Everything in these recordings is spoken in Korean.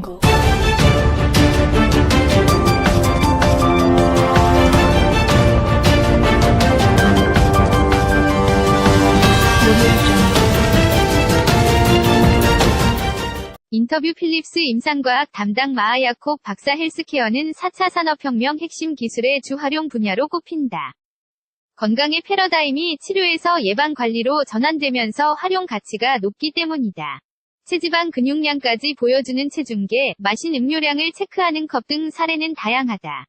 거. 인터뷰 필립스 임상과학 담당 마하야콥 박사 헬스케어는 4차 산업혁명 핵심 기술의 주활용 분야로 꼽힌다. 건강의 패러다임이 치료에서 예방 관리로 전환되면서 활용 가치가 높기 때문이다. 체지방 근육량까지 보여주는 체중계, 마신 음료량을 체크하는 컵 등 사례는 다양하다.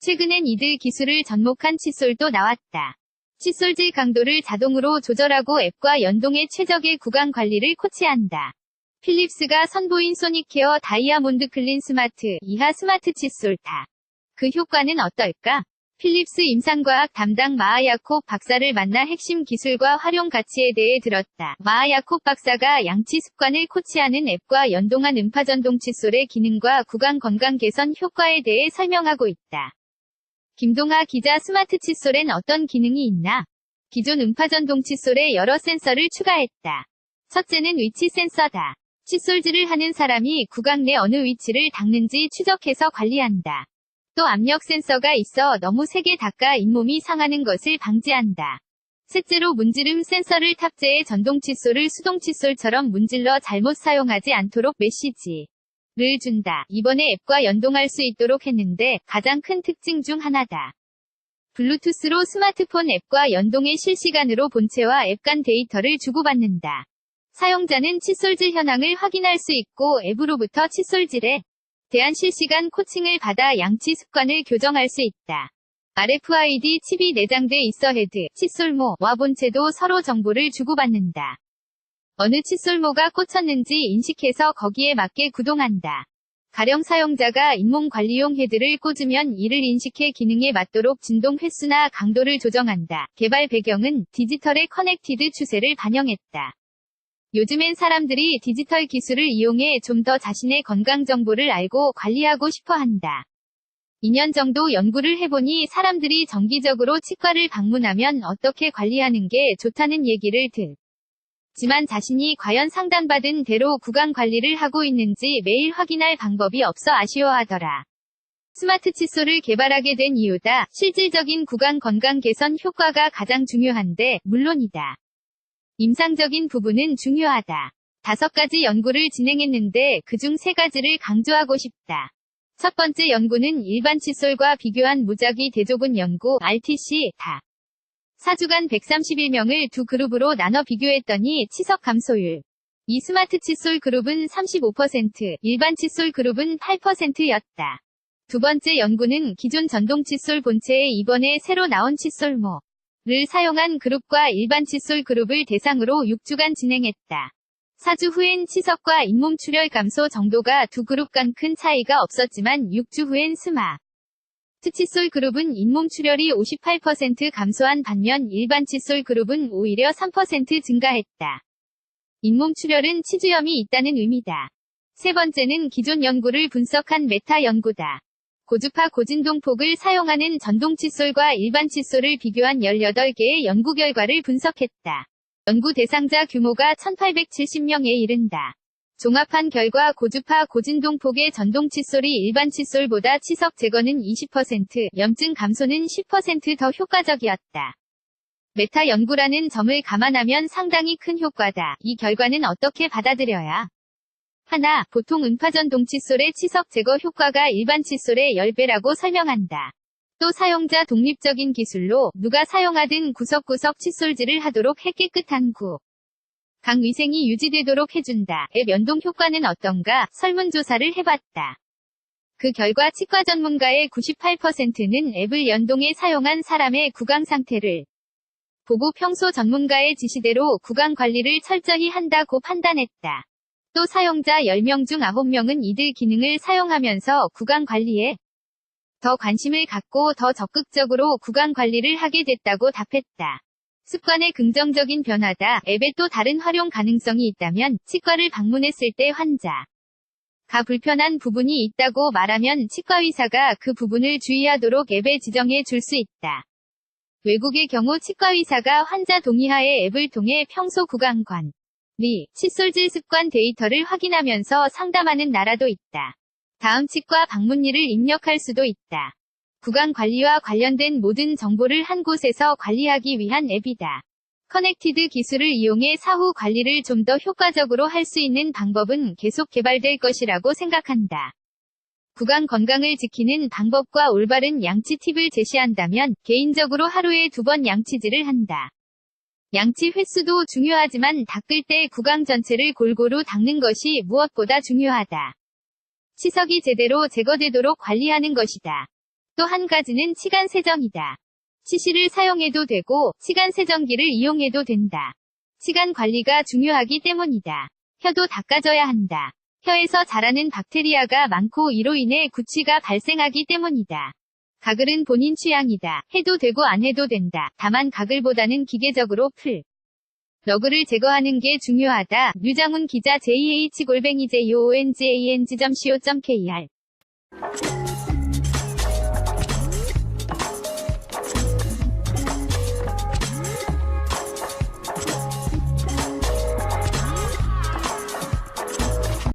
최근엔 이들 기술을 접목한 칫솔도 나왔다. 칫솔질 강도를 자동으로 조절하고 앱과 연동해 최적의 구강 관리를 코치한다. 필립스가 선보인 소닉케어 다이아몬드 클린 스마트 이하 스마트 칫솔 다. 그 효과는 어떨까? 필립스 임상과학 담당 마하야콥 박사를 만나 핵심 기술과 활용 가치에 대해 들었다. 마하야콥 박사가 양치 습관을 코치하는 앱과 연동한 음파 전동 칫솔의 기능과 구강 건강 개선 효과에 대해 설명하고 있다. 김동하 기자 스마트 칫솔엔 어떤 기능이 있나? 기존 음파 전동 칫솔에 여러 센서를 추가했다. 첫째는 위치 센서다. 칫솔질을 하는 사람이 구강 내 어느 위치를 닦는지 추적해서 관리한다. 또 압력 센서가 있어 너무 세게 닦아 잇몸이 상하는 것을 방지한다. 셋째로 문지름 센서를 탑재해 전동 칫솔을 수동 칫솔처럼 문질러 잘못 사용하지 않도록 메시지 를 준다. 이번에 앱과 연동할 수 있도록 했는데 가장 큰 특징 중 하나다. 블루투스로 스마트폰 앱과 연동해 실시간으로 본체와 앱 간 데이터를 주고받는다. 사용자는 칫솔질 현황을 확인할 수 있고 앱으로부터 칫솔질에 대한 실시간 코칭을 받아 양치 습관을 교정할 수 있다. RFID 칩이 내장돼 있어 헤드, 칫솔모와 본체도 서로 정보를 주고받는다. 어느 칫솔모가 꽂혔는지 인식해서 거기에 맞게 구동한다. 가령 사용자가 잇몸 관리용 헤드를 꽂으면 이를 인식해 기능에 맞도록 진동 횟수나 강도를 조정한다. 개발 배경은 디지털의 커넥티드 추세를 반영했다. 요즘엔 사람들이 디지털 기술을 이용해 좀 더 자신의 건강 정보를 알고 관리하고 싶어 한다. 2년 정도 연구를 해보니 사람들이 정기적으로 치과를 방문하면 어떻게 관리하는 게 좋다는 얘기를 듣지만 자신이 과연 상담받은 대로 구강 관리를 하고 있는지 매일 확인할 방법이 없어 아쉬워하더라. 스마트 칫솔을 개발하게 된 이유다. 실질적인 구강 건강 개선 효과가 가장 중요한데, 물론이다. 임상적인 부분은 중요하다. 다섯 가지 연구를 진행했는데 그중 세 가지를 강조하고 싶다. 첫 번째 연구는 일반 칫솔과 비교한 무작위 대조군 연구 RTC 다. 4주간 131명을 두 그룹으로 나눠 비교했더니 치석 감소율. 이 스마트 칫솔 그룹은 35%, 일반 칫솔 그룹은 8%였다. 두 번째 연구는 기존 전동 칫솔 본체에 이번에 새로 나온 칫솔모. 를 사용한 그룹과 일반 칫솔 그룹을 대상으로 6주간 진행했다. 4주 후엔 치석과 잇몸 출혈 감소 정도가 두 그룹 간 큰 차이가 없었지만 6주 후엔 스마. 트 칫솔 그룹은 잇몸 출혈이 58% 감소한 반면 일반 칫솔 그룹은 오히려 3% 증가했다. 잇몸 출혈은 치주염이 있다는 의미다. 세 번째는 기존 연구를 분석한 메타 연구다. 고주파 고진동 폭을 사용하는 전동 칫솔과 일반 칫솔을 비교한 18개의 연구 결과를 분석했다. 연구 대상자 규모가 1870명에 이른다. 종합한 결과 고주파 고진동 폭의 전동 칫솔이 일반 칫솔보다 치석 제거는 20%, 염증 감소는 10%더 효과적이었다. 메타 연구라는 점을 감안하면 상당히 큰 효과다. 이 결과는 어떻게 받아들여야 하나, 보통 음파전 동 칫솔의 치석 제거 효과가 일반 칫솔의 10배라고 설명한다. 또 사용자 독립적인 기술로 누가 사용하든 구석구석 칫솔질을 하도록 해 깨끗한 구. 강 위생이 유지되도록 해준다. 앱 연동 효과는 어떤가? 설문조사를 해봤다. 그 결과 치과 전문가의 98%는 앱을 연동해 사용한 사람의 구강 상태를 보고 평소 전문가의 지시대로 구강 관리를 철저히 한다고 판단했다. 또 사용자 10명 중 9명은 이들 기능을 사용하면서 구강 관리에 더 관심을 갖고 더 적극적으로 구강 관리를 하게 됐다고 답했다. 습관의 긍정적인 변화다. 앱에 또 다른 활용 가능성이 있다면 치과를 방문했을 때 환자가 불편한 부분이 있다고 말하면 치과 의사가 그 부분을 주의하도록 앱에 지정해 줄 수 있다. 외국의 경우 치과 의사가 환자 동의하에 앱을 통해 평소 구강관 리, 칫솔질 습관 데이터를 확인하면서 상담하는 나라도 있다. 다음 치과 방문일을 입력할 수도 있다. 구강 관리와 관련된 모든 정보를 한 곳에서 관리하기 위한 앱이다. 커넥티드 기술을 이용해 사후 관리를 좀 더 효과적으로 할 수 있는 방법은 계속 개발될 것이라고 생각한다. 구강 건강을 지키는 방법과 올바른 양치 팁을 제시한다면 개인적으로 하루에 두 번 양치질을 한다. 양치 횟수도 중요하지만 닦을 때 구강 전체를 골고루 닦는 것이 무엇보다 중요하다. 치석이 제대로 제거되도록 관리하는 것이다. 또 한 가지는 치간 세정이다. 치실을 사용해도 되고 치간 세정기를 이용해도 된다. 치간 관리가 중요하기 때문이다. 혀도 닦아줘야 한다. 혀에서 자라는 박테리아가 많고 이로 인해 구취가 발생하기 때문이다. 가글은 본인 취향이다. 해도 되고 안 해도 된다. 다만 가글보다는 기계적으로 풀. 러그를 제거하는 게 중요하다. 류장훈 기자 JH 골뱅이 JONGANG.co.kr